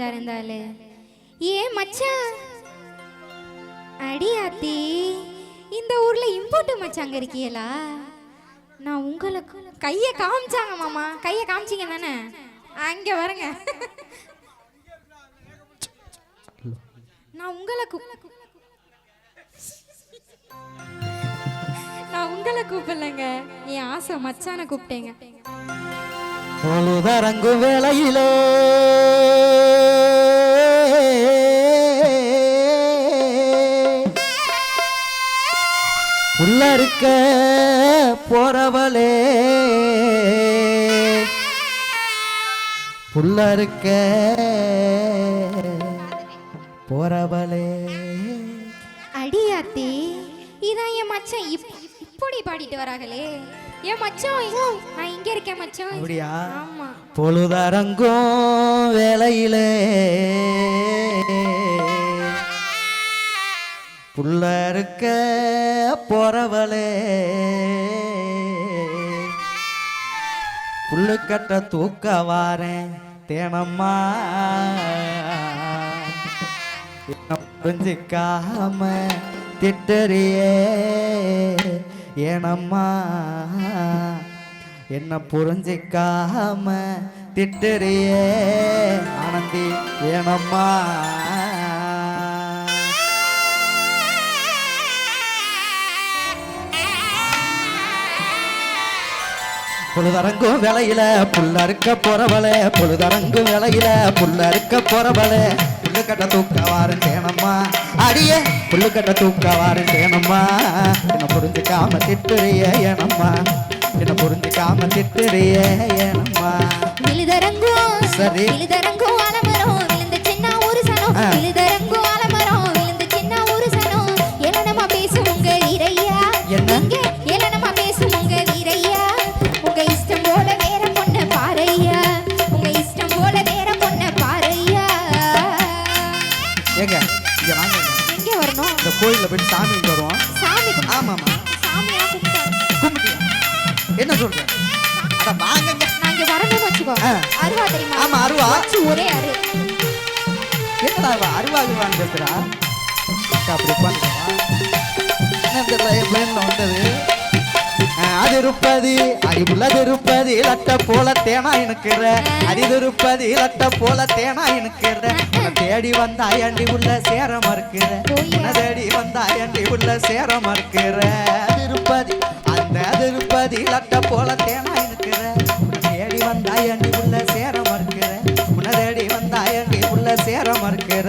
போய் ஏ மச்சான் அடியாத்தி இந்த ஊர்ல இம்போர்ட் மச்சாங்க இருக்கீங்களா நான் உங்களுக்கு கையை காமிச்சாங்க மாமா. கையை காமிச்சிங்க தானே? அங்க வரங்க. நான் உங்களை நான் உங்களை கூப்பிடலங்க. என் ஆசை மச்சான கூப்பிட்டேங்க. பொழுதரங்கும் வேளையிலே. உள்ள இருக்க போறவளே. புள்ள இருக்க போறவளே. அடியாத்தி இதான் என் மச்சான் இப்படி பாடிட்டு வராங்களே என் மச்சான் நான் இங்க இருக்கேன் மச்சான். அப்படியா? ஆமா. பொழுதரங்கும் வேளையிலே புள்ள இருக்க போறவளே. புல்லுக்கட்ட தூக்க வாரேன் தேனம்மா. புரிஞ்சிக்காம திட்டறியே. ஏனம்மா? என்ன புரிஞ்சிக்காம திட்டுறியே? ஆனந்தி ஏனம்மா? பொழுதரங்கும் வேலையில புல்ல இருக்க போறவளே பொழுதரங்கும் வேலையில புல்ல இருக்க போறவளே. புல்லு கட்ட தூக்க வாரன் அடியே புல்லு கட்ட தூக்க வாரன் தேனம்மா என்ன புரிஞ்சுக்காம திட்டுறிய ஏனம்மா. என்ன புரிஞ்சுக்காம திட்டுறிய ஏனம்மா. விழுதரங்கும் சரி. விழுதரங்கும் ஆலமரம் விழுந்த சின்ன ஒரு சனம். ஆ. கோயில்ல போய் சாமி கும்பிட்டு வருவோம் சாமி ஆமாமா சாமியா கும்பிட்டேன் கும்பிட்டியா என்ன சொல்ற? அட வாங்கங்க நான் இங்க வரணும்னு வச்சுக்கோ. அருவா தெரியுமா? ஆமா, அருவா. வச்சு ஒரே அரு. என்னடா இவ அருவாகுவான்னு பேசுறா? அக்கா அப்படி உட்காந்துக்கா என்ன தெரியல என் பிள்ளைங்கள வந்தது? அது இருப்பது அறிவுள்ளது இருப்பது லட்ட போல தேனா இனுக்கிற அரிது திருப்பதி லட்ட போல தேனா இனுக்கிற உன்னை தேடி வந்தா அண்டி உள்ள சேர மறுக்கிற? உன்னை தேடி வந்தா அண்டி உள்ள சேர மறுக்கிற? அது அந்த அது லட்ட போல தேனா இனுக்கிற உன்னை தேடி வந்தா அண்டி உள்ள சேர மறுக்கிற? உன தேடி வந்தா அண்டி உள்ள சேர மறுக்கிற?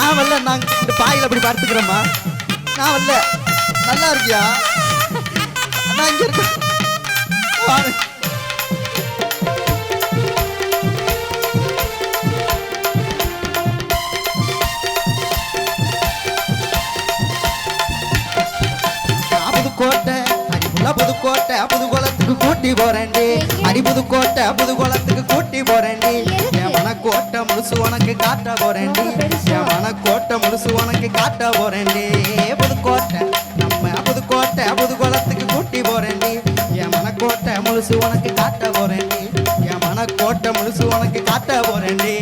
நான் வரல நான் இந்த பாயில் அப்படி படுத்துக்கிறேம்மா நான் வரல. நல்லா இருக்கியா? நான் இங்க இருக்கேன் வாங்க. புதுக்கோட்டை புதுக்கோட்டை கூட்டி போறேன்டி. அடி புதுக்கோட்டை புதுகுளத்துக்கு கூட்டி போறேன்டி. என் மனக்கோட்டை முழுசு உனக்கு காட்ட போறேன்டி. என் மனக்கோட்டை முழுசு உனக்கு காட்ட போறேன்டி. புதுக்கோட்டை நம்ம புதுக்கோட்டை புதுகுளத்துக்கு கூட்டி போறேன்டி. என் மனக்கோட்டை முழுசு உனக்கு காட்ட போறேன்டி. என் மனக்கோட்டை முழுசு உனக்கு காட்ட போறேன்டி.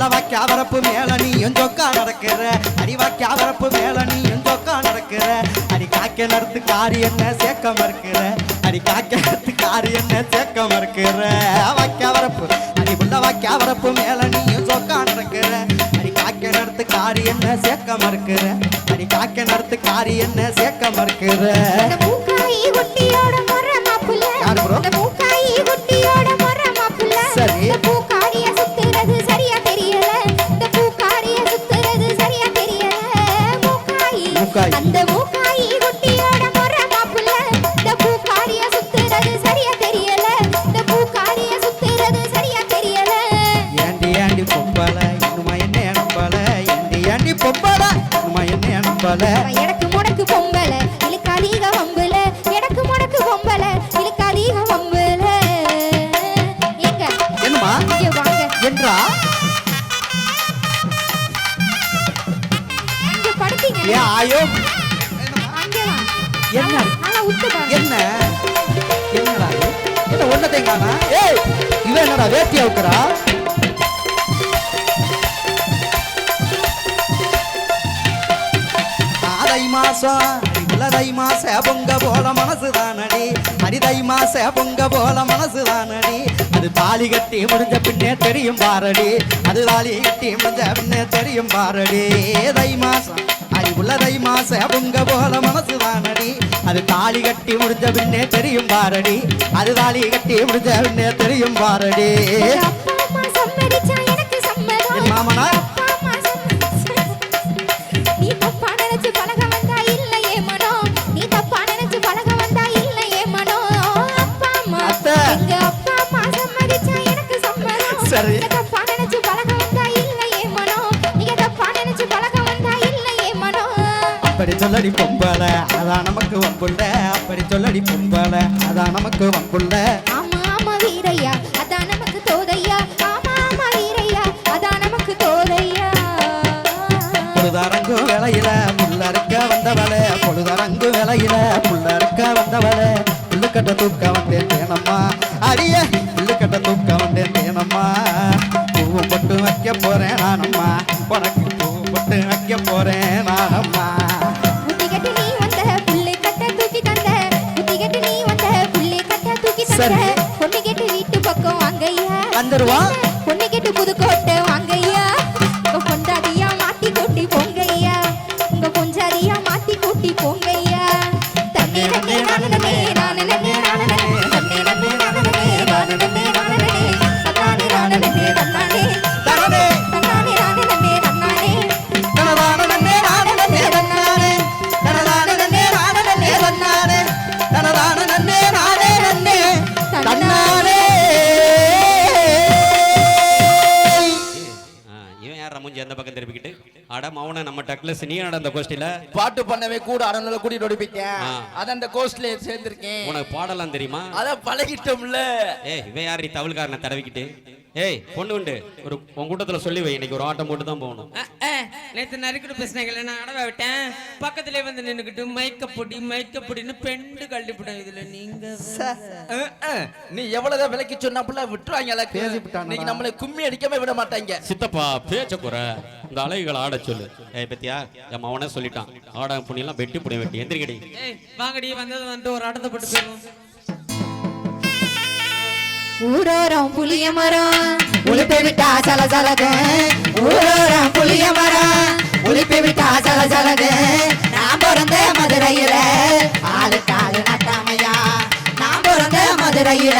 அடி புள்ள வரப்பு மேல நீயும் சொக்கா நடக்கிற. அடி வாக்கியா வரப்பு மேல நீயும் சொக்கா நடக்கிற. அடி காக்க நடத்து காரி என்ன சேக்க மறுக்கிற. அடி காக்க நடத்து காரி என்ன சேக்கம் மறுக்கிற. வாக்கியா வரப்பு அடி புள்ள வாக்கியா வரப்பு மேல நீயும் சொக்கா நடக்கிற. அடி காக்க நடத்து காரி என்ன சேக்க மறுக்கிற. அடி காக்க நடத்து காரி என்ன சேக்க மறுக்கிற. ஏய் இவன் என்னடா வேட்டியா இருக்கிறா? ஆதை மாசம் அடிபுலதை மாச பொங்க போல மனசு தானடி அடிதை மாச பொங்க போல மனசு தானடி அது தாலி கட்டி முடிஞ்ச பின்னே தெரியும் பாரடி. அது தாலி கட்டி முடிஞ்ச பின்னே தெரியும் பாரடி. தை மாசம் அடிபுலதை மாச பொங்க போல மனசு தானடி அது தாலி கட்டி முடிஞ்ச பின்னே தெரியும் பாரடி. அது தாலி கட்டி முடிஞ்ச பின்னே தெரியும் பாரடி. மாமனார்? சொல்லடி பொம்பள. அதான் நமக்கு வம்புள்ள அப்படி சொல்லடி பொம்பள. அதான் நமக்கு வம்புள்ள ஆமா ஆமா வீரையா. அதான் நமக்கு தோதையா. ஆமா ஆமா வீரையா. அதான் நமக்கு தோதையா. பொழுதரங்கு வேலையில புள்ளறுக்க வந்தவள. பொழுதரங்கு வேலையில புள்ளறுக்க வந்தவள. புள்ளுக்கட்ட தூக்க வந்தேன் தேனம்மா. அடிய புள்ளுக்கட்ட தூக்க வந்தேன் தேனம்மா. பூவும் பட்டு வைக்க போறேன் நானம்மா. உனக்கு பூவும் பட்டு வைக்க போறேன். சரி. பொண்ணு கேட்டு வீட்டு பக்கம் வாங்கய்யா. வந்துருவா பொண்ணு கேட்டு புதுக்கோட்டை வாங்கய்யா. அட மௌன நம்ம டக்லஸ் நீ நடந்த கோஷ்டில பாட்டு பண்ணவே கூட அடநூல கூட்டிட்டு ஓடி போயிட்டேன். அதான் அந்த கோஸ்ட்ல சேர்ந்திருக்கேன். உனக்கு பாடலாம் தெரியுமா? அதான் பழகிட்டோம்ல. ஏய் இவன் யார் தவள்காரனை தடவிக்கிட்டு? ஏய் பொண்ணு உண்டு. ஒரு உன் கூட்டத்துல சொல்லி வை. இன்னைக்கு ஒரு ஆட்டம் போட்டு தான் போகணும் நேத்து நறுக்கிட்டு பேசினாங்கல்ல நான் அடவ விட்டேன். பக்கத்திலே வந்து நின்னுக்கிட்டு மைக்க பொடி மைக்க பொடின்னு பெண்டு கழட்டிவிட்டேன் இதுல நீங்க. நீ எவ்வளவுதான் விலைக்கு சொன்னாப்புல விட்டுருவாங்க. இன்னைக்கு நம்மளை கும்மி அடிக்காம விட மாட்டாங்க. சித்தப்பா பேச்ச குறை. இந்த அலைகளை ஆட சொல்லு. ஏய் பத்தியா என் மவனே சொல்லிட்டான். ஆட புண்ணியெல்லாம் வெட்டி புடிய வெட்டி. எந்திரிக்கடி ஏய் வாங்கடி வந்தது வந்துட்டு ஒரு ஆட்டத்தை போட்டு போயிடும் ஊரோரம் புளிய மரம். உளிப்பி விட்டா சல சலது ஊரோரம் புளிய மரம். உளிப்பி விட்டா சல சலது நான் பிறந்த மதுரையில ஆளு நட்டாமையா. நான் பிறந்த மதுரையில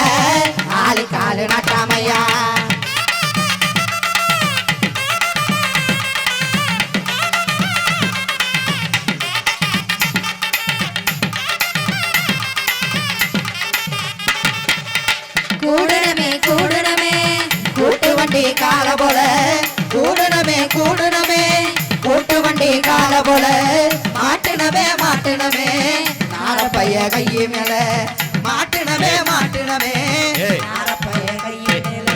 மாட்டினமே நாரப்பைய கையை மேல. மாட்டினமே மாட்டினமே. நாரப்பைய கையை மேல.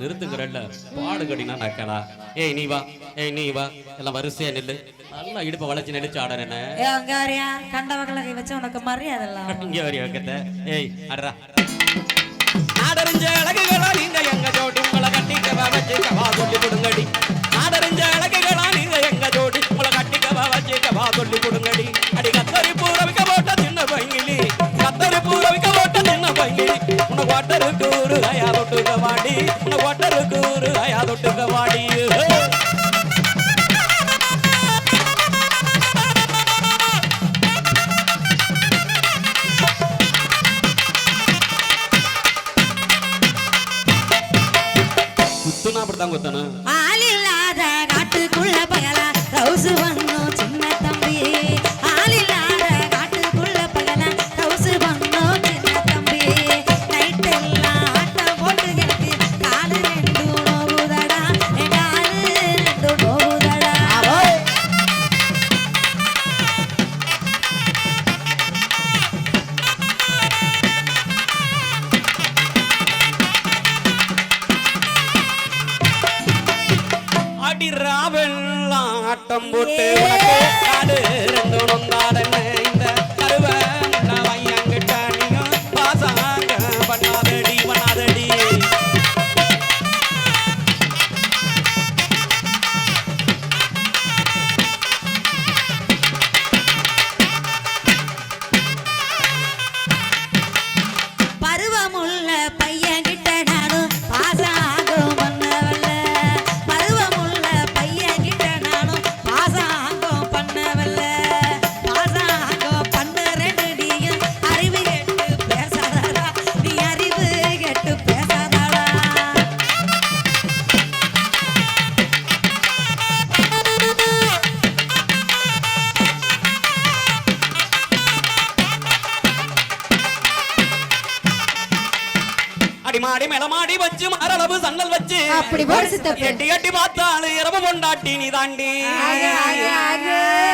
நிறுத்துங்கிறல்ல பாடு கடினா நக்கலா ஏய் நீ வா. ஏய் நீ வா. எல்லாம் வரிசையா நில்லு. நல்லா இடுப்ப வளைச்சு நெளிச்சு ஆட என்ன? அங்க வரியா? கண்டவகளை வச்சு உனக்கு மரியாதை எல்லாம் இங்க வரியா வைக்கத்த? ஏய் அடரா ஆடறிஞ்ச அழகுகளா நீங்க எங்க ஜோடி உங்களை கட்டிக்கவா வச்சுக்கவா சொல்லி கொடுங்கடி. ஆட்டம் போட்டு ரெண்டு நொந்தாடன்னு எட்டி எட்டி பார்த்தாலும் இரவு கொண்டாட்டி நீ தாண்டி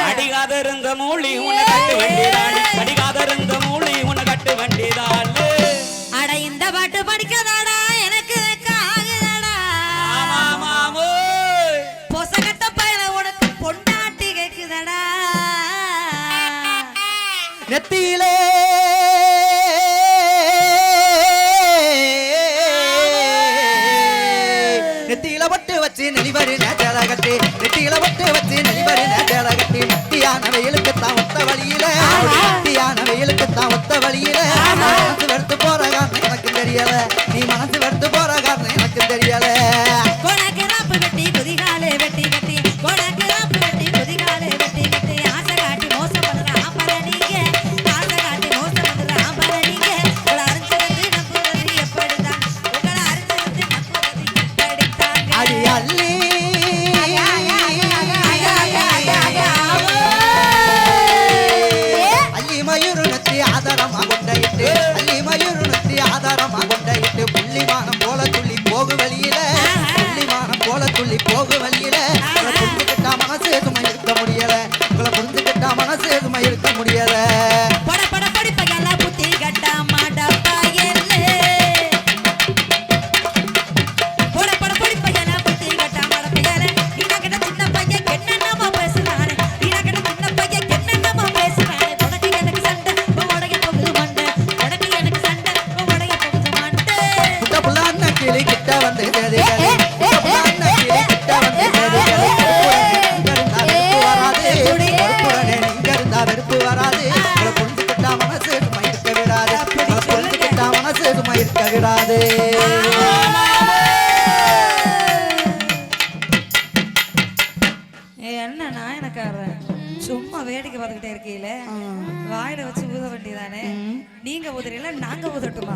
அடிகாத இருந்த மூலி உன்னை கட்டு வண்டிதான். அடிகாத இருந்த மூலி உன்னை கட்டு வண்டிதான். அட இந்த பாட்டு படிக்காதாடா நெத்தியிலே ஒட்டு வச்சு நெளிவரு நேற்றால கட்டி நெட்டியில ஒட்டு வச்சு நெளிவரு நேற்றால கட்டி நெட்டியான வெயிலுக்குத்தான் ஒத்த வழியில. நெட்டியான வெயிலுக்குத்தான் ஒத்த வழியில. மனசு வெறுத்து போற காரணம் எனக்கு தெரியல. நீ மனசு வெறுத்து போற காரணம் எனக்கு தெரியல. ಮಾಡಿ ಅಲ್ಲಿ இருக்கையில வாயில வச்சு ஊத வேண்டியதானே நீங்க ஊதுறீங்களா நாங்க ஊதட்டுமா?